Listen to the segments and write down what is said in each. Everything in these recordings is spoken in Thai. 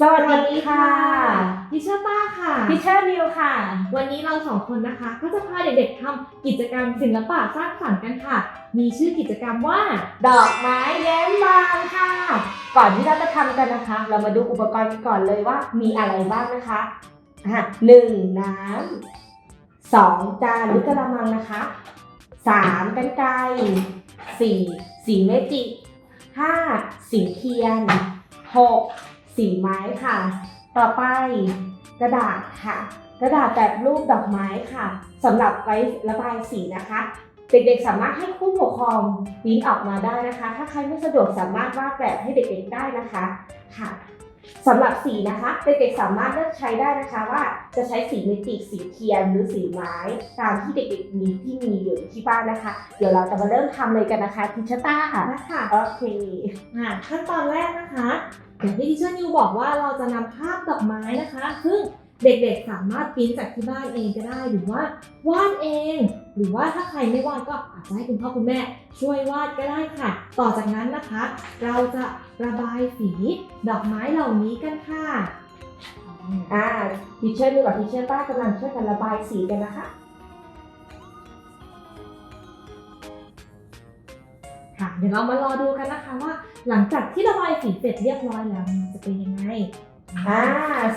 สวัสดีค่ะดิฉันป้าค่ะ พิเชอร์นิวค่ะ วันนี้เราสองคนนะคะ ก็จะพาเด็กๆทำกิจกรรมศิลปะสร้างสรรค์กันค่ะ มีชื่อกิจกรรมว่า ดอกไม้แย้มบานค่ะ ก่อนที่เราจะทำกันนะคะ เรามาดูอุปกรณ์กันก่อนเลยว่ามีอะไรบ้างนะคะอะหนึ่งน้ำสองจานหรือกระมังนะคะสามกันไกรสี่สีเมจิกห้าสีเทียนหก สีไม้ค่ะ ต่อไปกระดาษค่ะ กระดาษแบบรูปดอกไม้ค่ะสำหรับไว้ระบายสีนะคะ เด็กๆสามารถให้ผู้ปกครองปริ้นออกมาได้นะคะ ถ้าใครไม่สะดวกสามารถวาดแบบให้เด็กๆได้นะคะค่ะสำหรับสีนะคะเด็กๆสามารถเลือกใช้ได้นะคะว่าจะใช้สีเมจิกสีเทียนหรือสีไม้ตามที่เด็กๆมีที่มีอยู่ที่บ้านนะคะ เดี๋ยวเราจะมาเริ่มทำเลยกันนะคะทิชต้านะคะโอเคอ่าขั้นตอนแรกนะคะ อย่างที่ดิฉันนิวบอกว่าเราจะนำภาพดอกไม้นะคะ ซึ่งเด็กๆสามารถปริ้นจากที่บ้านเองก็ได้หรือว่าวาดเอง หรือว่าถ้าใครไม่วาดก็อาจจะให้คุณพ่อคุณแม่ ช่วยวาดก็ได้ค่ะ ต่อจากนั้นนะคะ เราจะระบายสีดอกไม้เหล่านี้กันค่ะอ่าทิเชอร์นิวกับทิเชอร์ต้ากำลังช่วยกันระบายสีกันนะคะะเดี๋ยวเรามารอดูกันนะคะว่า หลังจากที่ระบายสีเสร็จเรียบร้อยแล้วมันจะเป็นยังไงอ่า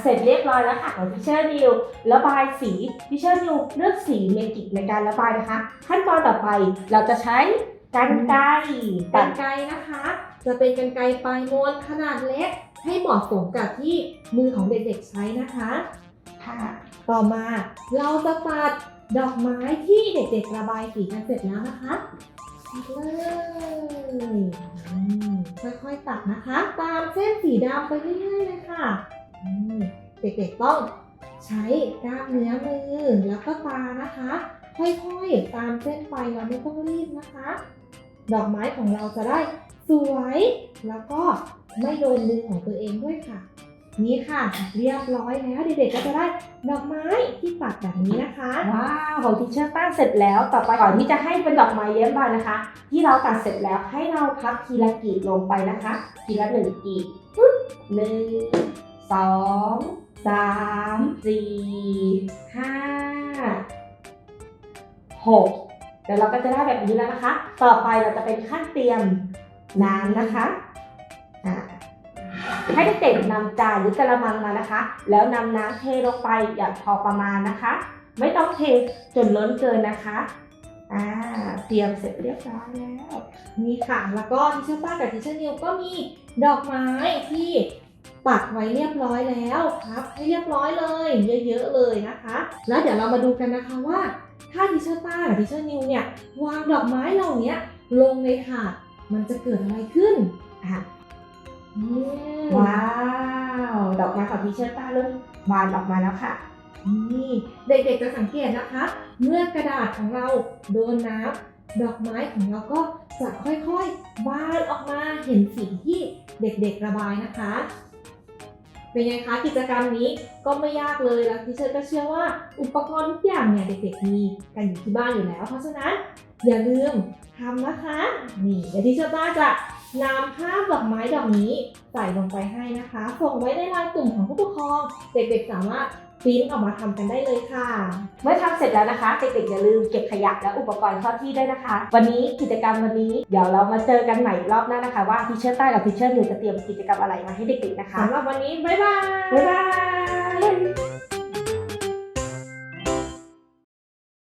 เสร็จเรียบร้อยแล้วค่ะของทิเชอร์นิวระบายสีทิเชอร์นิวเลือกสีเมจิกในการระบายนะคะ ขั้นตอนต่อไปเราจะใช้กันไกรกรตัรดไกรนะคะ จะเป็นกรรไกรปลายมวนขนาดเล็ก ให้เหมาะสมกับที่มือของเด็กๆใช้นะคะค่ะต่อมาเราจะตัดดอกไม้ที่เด็กๆระบายสีกันเสร็จแล้วนะคะตัด เลยค่อยๆตัดนะคะ ตามเส้นสีดำไปเรื่อยๆเลยค่ะเด็กๆต้องใช้กล้ามเนื้อมือแล้วก็ตานะคะ ค่อยๆตามเส้นไปเราไม่ต้องรีบนะคะ ดอกไม้ของเราจะได้สวย แล้วก็ไม่โดนมือของตัวเองด้วยค่ะ นี่ค่ะเรียบร้อยแล้วเด็กๆก็จะได้ดอกไม้ที่ปักแบบนี้นะคะว้าวของทิเชอร์ต้าเสร็จแล้วต่อไปก่อนที่จะให้เป็นดอกไม้เย้มบานนะคะ ที่เราตัดเสร็จแล้วให้เราพับทีละกรีดลงไปนะคะทีละหนึ่งกรีดปึ๊บหนึ่งสองสามสี่ห้าหกเดี๋ยวเราก็จะได้แบบนี้แล้วนะคะ ต่อไปเราจะเป็นขั้นเตรียมน้ำนะคะ ให้เด็กๆนำจานหรือกระมังมานะคะ แล้วนำน้ำเทลงไปอย่างพอประมาณนะคะ ไม่ต้องเทจนล้นเกินนะคะอ่าเตรียมเสร็จเรียบร้อยแล้วนี่ค่ะแล้วก็ทิชชอร์ป้ากับทิชชอร์นิวก็มีดอกไม้ที่ปักไว้เรียบร้อยแล้วครับ ให้เรียบร้อยเลย เยอะๆเลยนะคะ แล้วเดี๋ยวเรามาดูกันนะคะว่า ถ้าทิชชอร์ป้ากับทิชชอร์นิวเนี่ยวางดอกไม้เหล่านี้ลงในถาดมันจะเกิดอะไรขึ้นอะอืม ว้าว ดอกไม้ของพี่เชอร์ต้าเริ่มบานออกมาแล้วค่ะ นี่เด็กๆจะสังเกตนะคะ เมื่อกระดาษของเราโดนน้ำดอกไม้ของเราก็จะค่อยๆบานออกมาเห็นสีที่เด็กๆระบายนะคะ เป็นไงคะกิจกรรมนี้ก็ไม่ยากเลยแล้วที่เชอร์ก็เชื่อว่าอุปกรณ์ทุกอย่างเนี่ยเด็กๆมีกันอยู่ที่บ้านอยู่แล้ว เพราะฉะนั้นอย่าลืมทำนะคะ นี่เดี๋ยวที่เชอร์บ้าจะ นำภาพดอกไม้ดอกนี้ใส่ลงไปให้นะคะ ส่งไว้ในไลน์กลุ่มของผู้ปกครอง เด็กๆสามารถปริ้นออกมาทำกันได้เลยค่ะ เมื่อทำเสร็จแล้วนะคะ เด็กๆอย่าลืมเก็บขยะและอุปกรณ์เข้าที่ด้วยนะคะ วันนี้กิจกรรมวันนี้เดี๋ยวเรามาเจอกันใหม่รอบหน้านะคะ ว่าพี่เชอร์ต้ากับพี่เชอร์หนูจะเตรียมกิจกรรมอะไรมาให้เด็กๆนะคะสำหรับวันนี้บ๊ายบายบ๊ายบา